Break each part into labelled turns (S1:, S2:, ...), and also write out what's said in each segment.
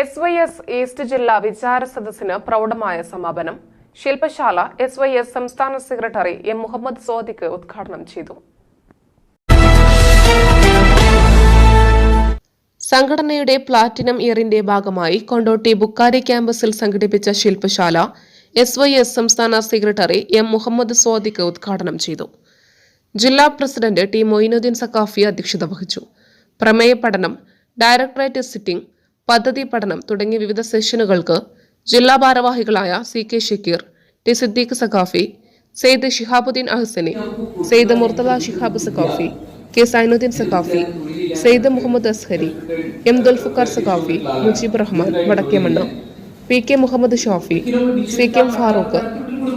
S1: S Y S east ജില്ലാ വിചാര സദസ്സിന് പ്രൗഢമായ സമാപനം. ശില്പശാല എസ് വൈ എസ് സംസ്ഥാന സെക്രട്ടറി എം മുഹമ്മദ് സോദിക്ക് ഉദ്ഘാടനം ചെയ്തു. സംഘടനയുടെ പ്ലാറ്റിനം ഇയറിന്റെ ഭാഗമായി കൊണ്ടോട്ടി ബുക്കാരി ക്യാമ്പസിൽ സംഘടിപ്പിച്ച ശില്പശാല എസ് വൈ എസ് സംസ്ഥാന സെക്രട്ടറി എം മുഹമ്മദ് സോദിക്ക് ഉദ്ഘാടനം ചെയ്തു. ജില്ലാ പ്രസിഡന്റ് ടി മൊയിനുദ്ദീൻ സക്കാഫി അധ്യക്ഷത വഹിച്ചു. പ്രമേയ പഠനം ഡയറക്ടറേറ്റ് സിറ്റിംഗ് പദ്ധതി പഠനം തുടങ്ങിയ വിവിധ സെഷനുകൾക്ക് ജില്ലാ ഭാരവാഹികളായ C K Shakir T Siddique Saqafi Sayyid Shihabuddin Ahsani Sayyid Murthala Shihab Saqafi K Zainuddin Saqafi Sayyid Muhammad Azhari M Dulfuqar Saqafi Mujeeb Rahman Vadakkemanna P K Muhammad Shafi C K M Farooq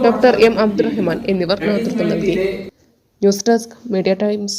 S1: doctor M Abdurahman എന്നിവർ നേതൃത്വം നൽകി. News desk media times.